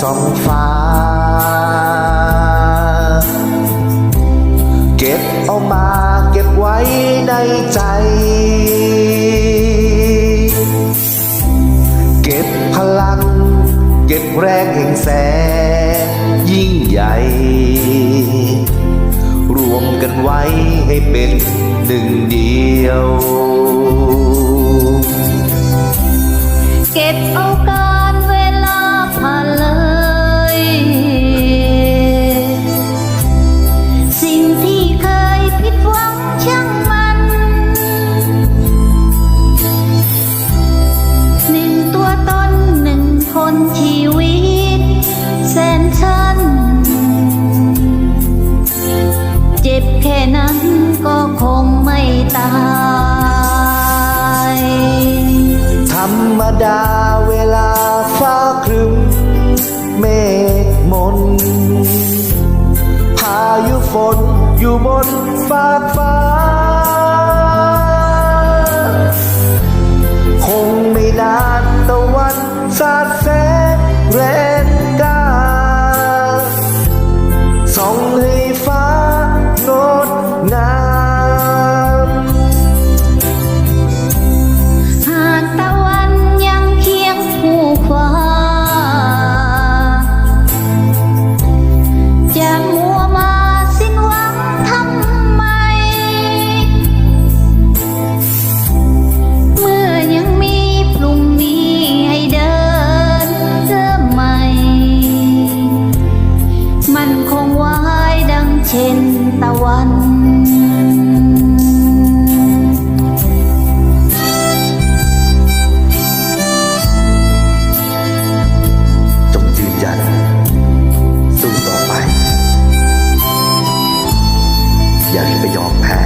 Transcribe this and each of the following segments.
ส่องฟ้า เก็บเอามาเก็บไว้ในใจ เก็บพลัง เก็บแรงแห่งแสงยิ่งใหญ่ รวมกันไว้ให้เป็นหนึ่งเดียว เก็บเอากา ตายธรรมดาเวลาฟ้าครึ้มเมฆมน พายุฝนอยู่บนฟากฟ้า เช่นตะวันจงยืนหยัดสู้ต่อไปอย่าไปยอมแพ้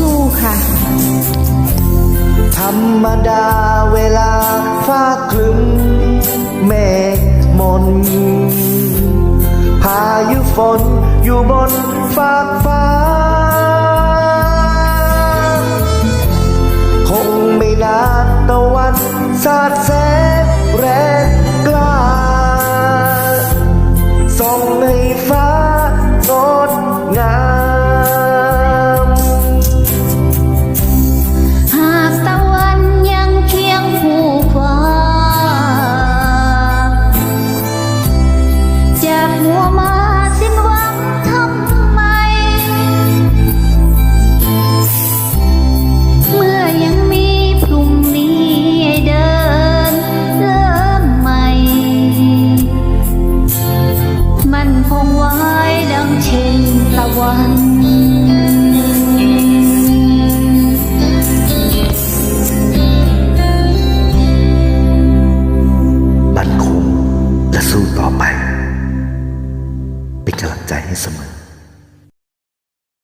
สู้ค่ะ ธรรมดาเวลาฟ้าคลึ้มเมฆมน พายุฝนอยู่บนฟากฟ้า คงไม่นานตะวันสาดแสงแรงกล้าส่องในฟ้างดงาม ใจให้เสมอ